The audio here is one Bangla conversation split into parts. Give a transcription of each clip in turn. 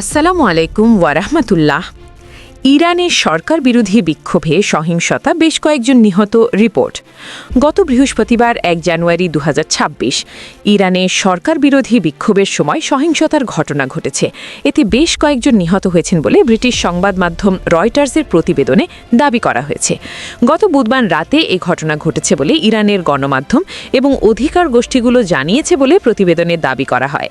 আসসালামু আলাইকুম ওয়ারাহমাতুল্লাহ ইরানের সরকার বিরোধী বিক্ষোভে সহিংসতা বেশ কয়েকজন নিহত রিপোর্ট। গত বৃহস্পতিবার এক জানুয়ারি দু হাজার ছাব্বিশ ইরানে সরকার বিরোধী বিক্ষোভের সময় সহিংসতার ঘটনা ঘটেছে। এতে বেশ কয়েকজন নিহত হয়েছেন বলে ব্রিটিশ সংবাদ মাধ্যম রয়টার্সের প্রতিবেদনে দাবি করা হয়েছে। গত বুধবার রাতে এ ঘটনা ঘটেছে বলে ইরানের গণমাধ্যম এবং অধিকার গোষ্ঠীগুলো জানিয়েছে বলে প্রতিবেদনে দাবি করা হয়।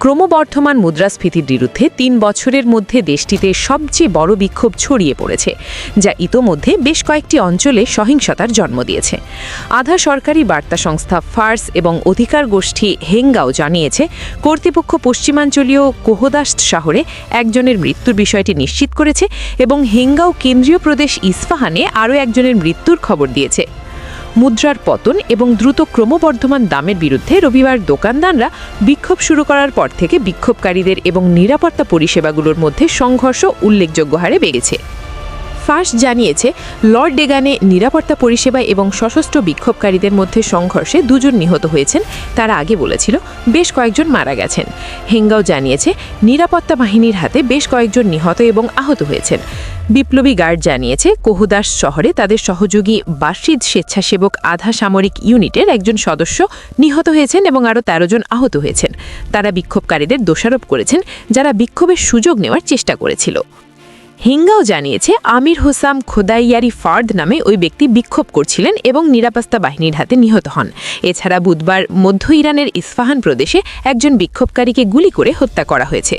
ক্রমবর্ধমান মুদ্রাস্ফীতির বিরুদ্ধে তিন বছরের মধ্যে দেশটিতে সবচেয়ে বড় বিক্ষোভ ছড়িয়ে পড়েছে, যা ইতোমধ্যে বেশ কয়েকটি অঞ্চলে সহিংসতার জন্ম দিয়েছে। আধা সরকারি বার্তা সংস্থা ফার্স এবং অধিকার গোষ্ঠী হেঙ্গাও জানিয়েছে, কর্তৃপক্ষ পশ্চিমাঞ্চলীয় কোহদাস্ত শহরে একজনের মৃত্যুর বিষয়টি নিশ্চিত করেছে এবং হেঙ্গাও কেন্দ্রীয় প্রদেশ ইস্পাহানে আরও একজনের মৃত্যুর খবর দিয়েছে। মুদ্রার পতন এবং দ্রুত ক্রমবর্ধমান দামের বিরুদ্ধে রবিবার দোকানদাররা বিক্ষোভ শুরু করার পর থেকে বিক্ষোভকারীদের এবং নিরাপত্তা পরিষেবাগুলোর মধ্যে সংঘর্ষ উল্লেখযোগ্য হারে বেড়েছে। ফার্স জানিয়েছে, লর্ড ডেগানে নিরাপত্তা পরিষেবা এবং সশস্ত্র বিক্ষোভকারীদের মধ্যে সংঘর্ষে দুজন নিহত হয়েছেন, তারা আগে বলেছিল বেশ কয়েকজন মারা গেছেন। হেঙ্গাও জানিয়েছে, নিরাপত্তা বাহিনীর হাতে বেশ কয়েকজন নিহত এবং আহত হয়েছেন। বিপ্লবী গার্ড জানিয়েছে, কোহুদাস শহরে তাদের সহযোগী বাসিদ স্বেচ্ছাসেবক আধা সামরিক ইউনিটের একজন সদস্য নিহত হয়েছেন এবং আরও তেরো জন আহত হয়েছেন। তারা বিক্ষোভকারীদের দোষারোপ করেছেন, যারা বিক্ষোভের সুযোগ নেওয়ার চেষ্টা করেছিল। হিঙ্গাও জানিয়েছে, আমির হোসাম খোদাইয়ারি ফার্দ নামে ওই ব্যক্তি বিক্ষোভ করছিলেন এবং নিরাপত্তা বাহিনীর হাতে নিহত হন। এছাড়া বুধবার মধ্য ইরানের ইস্ফাহান প্রদেশে একজন বিক্ষোভকারীকে গুলি করে হত্যা করা হয়েছে।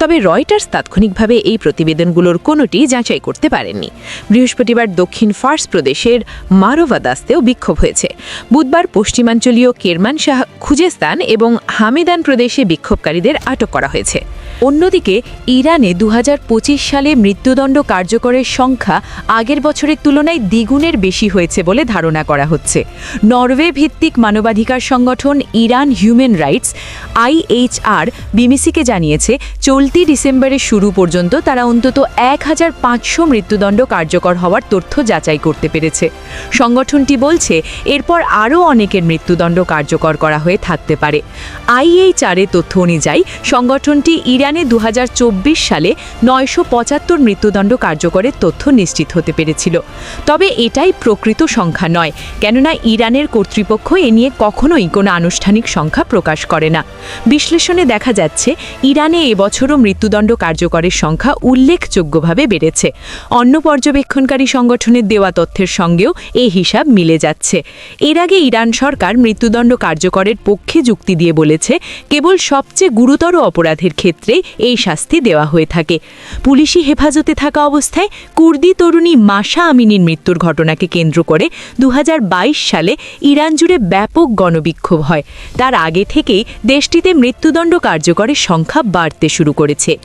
তবে রয়টার্স তাৎক্ষণিকভাবে এই প্রতিবেদনগুলোর কোনোটি যাচাই করতে পারেননি। বৃহস্পতিবার দক্ষিণ ফার্স প্রদেশের মারোভাদাস্তেও বিক্ষোভ হয়েছে। বুধবার পশ্চিমাঞ্চলীয় কেরমান শাহ খুজেস্তান এবং হামেদান প্রদেশে বিক্ষোভকারীদের আটক করা হয়েছে। অন্যদিকে, ইরানে দু হাজার পঁচিশ সালে মৃত্যুদণ্ড কার্যকরের সংখ্যা আগের বছরের তুলনায় দ্বিগুণের বেশি হয়েছে বলে ধারণা করা হচ্ছে। নরওয়ে ভিত্তিক মানবাধিকার সংগঠন ইরান হিউম্যান রাইটস আইএইচআর বিবিসিকে জানিয়েছে, চলতি ডিসেম্বরের শুরু পর্যন্ত তারা অন্তত এক হাজার পাঁচশো মৃত্যুদণ্ড কার্যকর হওয়ার তথ্য যাচাই করতে পেরেছে। সংগঠনটি বলছে, এরপর আরও অনেকের মৃত্যুদণ্ড কার্যকর করা হয়ে থাকতে পারে। আইএইচআরের তথ্য অনুযায়ী, সংগঠনটি ইরানে দু হাজার চব্বিশ সালে নয়শো পঁচাত্তর মৃত্যুদণ্ড কার্যকরের তথ্য নিশ্চিত হতে পেরেছিল। তবে এটাই প্রকৃত সংখ্যা নয়, কেননা ইরানের কর্তৃপক্ষ এ নিয়ে কখনোই কোনো আনুষ্ঠানিক সংখ্যা প্রকাশ করে না। বিশ্লেষণে দেখা যাচ্ছে, ইরানে এবছরও মৃত্যুদণ্ড কার্যকরের সংখ্যা উল্লেখযোগ্যভাবে বেড়েছে। অন্য পর্যবেক্ষণকারী সংগঠনের দেওয়া তথ্যের সঙ্গেও এই হিসাব মিলে যাচ্ছে। এর আগে ইরান সরকার মৃত্যুদণ্ড কার্যকরের পক্ষে যুক্তি দিয়ে বলেছে, কেবল সবচেয়ে গুরুতর অপরাধের ক্ষেত্রে এই শাস্তি দেওয়া হয়ে থাকে। পুলিশি হেফাজতে থাকা অবস্থায় কুর্দি তরুণী মাসা আমিনীর মৃত্যুর ঘটনাকে কেন্দ্র করে দু হাজার বাইশ সালে ইরান জুড়ে ব্যাপক গণবিক্ষোভ হয়। তার আগে থেকেই দেশটিতে মৃত্যুদণ্ড কার্যকরের সংখ্যা বাড়তে শুরু করেছে।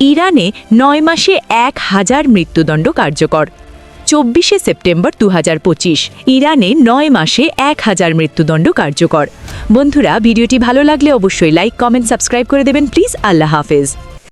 ইরানে নয় মাসে এক হাজার মৃত্যুদণ্ড কার্যকর। চব্বিশে সেপ্টেম্বর দু হাজার পঁচিশ। ইরানে নয় মাসে এক হাজার মৃত্যুদণ্ড কার্যকর। বন্ধুরা, ভিডিওটি ভালো লাগলে অবশ্যই লাইক কমেন্ট সাবস্ক্রাইব করে দেবেন। প্লিজ, আল্লাহ হাফেজ।